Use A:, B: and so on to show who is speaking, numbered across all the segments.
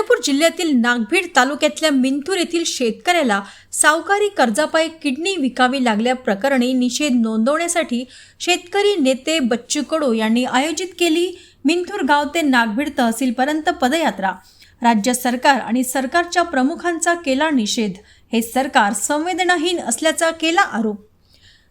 A: चंद्रपूर जिल्ह्यातील नागभीड तालुक्यातल्या मिंथूर येथील शेतकऱ्याला सावकारी कर्जापायी किडनी विकावी लागल्याप्रकरणी निषेध नोंदवण्यासाठी शेतकरी नेते बच्चू कडू यांनी आयोजित केली मिंथूर गाव ते नागभीड तहसीलपर्यंत पदयात्रा. राज्य सरकार आणि सरकारच्या प्रमुखांचा केला निषेध. हे सरकार संवेदनाहीन असल्याचा केला आरोप.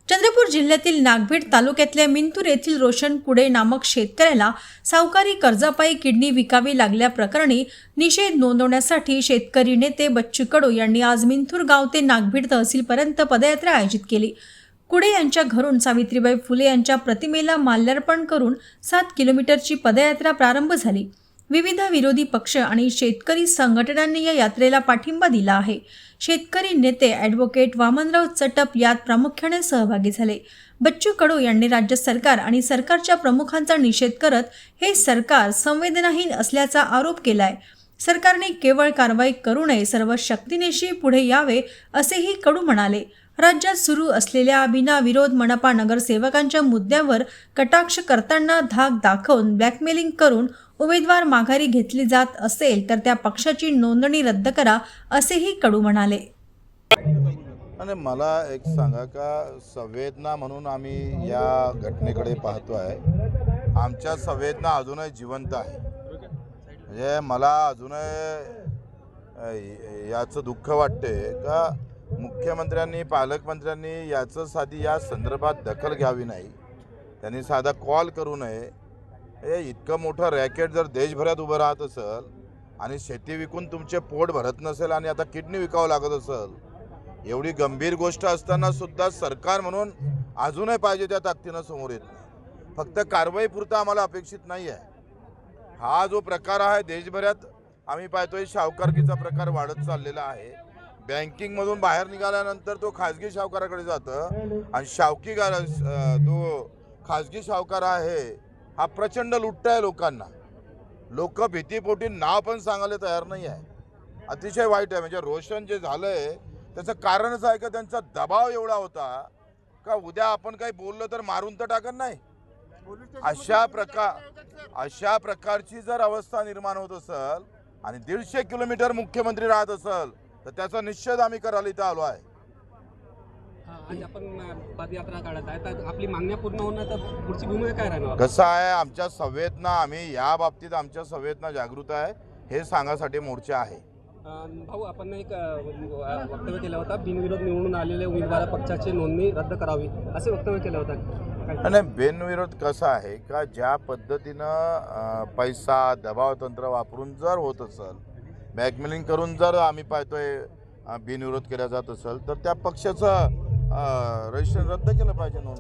A: चंद्रपूर जिल्ह्यातील नागभीड तालुक्यातल्या मिंतूर येथील रोशन कुडे नामक शेतकऱ्याला सावकारी कर्जापायी किडनी विकावी लागल्याप्रकरणी निषेध नोंदवण्यासाठी शेतकरी नेते बच्चू कडू यांनी आज मिंथूर गाव ते नागभीड तहसीलपर्यंत पदयात्रा आयोजित केली. कुडे यांच्या घरून सावित्रीबाई फुले यांच्या प्रतिमेला माल्यार्पण करून सात किलोमीटरची पदयात्रा प्रारंभ झाली. विविध विरोधी पक्ष आणि शेतकरी संघटनांनी या यात्रेला पाठिंबा दिला आहे. शेतकरी नेते ॲडव्होकेट वामनराव चटप यात प्रामुख्याने सहभागी झाले. बच्चू कडू यांनी राज्य सरकार आणि सरकारच्या प्रमुखांचा निषेध करत हे सरकार संवेदनाहीन असल्याचा आरोप केलाय. सरकारने केवळ कारवाई करू नये सर्व शक्तीनेशी पुढे यावे असेही कडू म्हणाले. राज्यात सुरू असलेल्या बिनाविरोध मनपा नगरसेवकांच्या मुद्द्यावर कटाक्ष करताना धाक दाखवून ब्लॅकमेलिंग करून उमेदवार माघारी घेतली जात असेल तर त्या पक्षाची नोंदणी रद्द करा असेही कडू म्हणाले.
B: आणि मला एक सांगा का संवेदना म्हणून आम्ही या घटनेकडे पाहतो आहे. आमच्या संवेदना अजूनही जिवंत आहे. म्हणजे मला अजूनही याचं दुःख वाटते का मुख्यमंत्र्यांनी पालकमंत्र्यांनी याचं साधी या संदर्भात दखल घ्यावी नाही. त्यांनी साधा कॉल करू नये. हे इतकं मोठं रॅकेट जर देशभरात उभं राहत असेल आणि शेती विकून तुमचे पोट भरत नसेल आणि आता किडनी विकावं लागत असेल एवढी गंभीर गोष्ट असताना सुद्धा सरकार म्हणून अजूनही पाहिजे त्या ताकदीनं समोर येत नाही. फक्त कारवाईपुरतं आम्हाला अपेक्षित नाही आहे हा जो प्रकार आहे देशभरात आम्ही पाहतोय सावकारकीचा प्रकार वाढत चाललेला आहे. बँकिंगमधून बाहेर निघाल्यानंतर तो खाजगी सावकाराकडे जातं आणि शावकी तो खाजगी सावकार आहे हा प्रचंड लुटताय लोकांना. लोक भीतीपोटी नाव पण सांगायला तयार नाही आहे. अतिशय वाईट आहे. म्हणजे रोशन जे झालंय त्याचं कारणच आहे का त्यांचा दबाव एवढा होता का उद्या आपण काही बोललं तर मारून तर टाकत नाही? अशा प्रकार अशा प्रकारची जर अवस्था निर्माण होत असेल आणि दीडशे किलोमीटर मुख्यमंत्री राहत असेल तर त्याचा निषेध आम्ही करायला इथं आलो आहे.
C: आज आपण अ, पदयात्रा काढत आहे. तर आपली मागण्या पूर्ण होणं तर पुढची भूमिका काय राहणार?
B: कसं आहे आमच्या संवेदना आम्ही या बाबतीत आमच्या संवेदना जागृत आहे हे सांगासाठी मोर्चा आहे.
C: भाऊ आपण एक वक्तव्य केलं होतं बिनविरोध निवडून आलेले उमेदवार पक्षाची नोंदणी रद्द करावी असे वक्तव्य केलं होतं.
B: आणि बिनविरोध कसं आहे का ज्या पद्धतीनं पैसा दबाव तंत्र वापरून जर होत असेल बॅकमेलिंग करून जर आम्ही पाहतोय बिनविरोध केला जात असेल तर त्या पक्षाचं रजिस्ट्रेशन रद्द केलं पाहिजे नोंद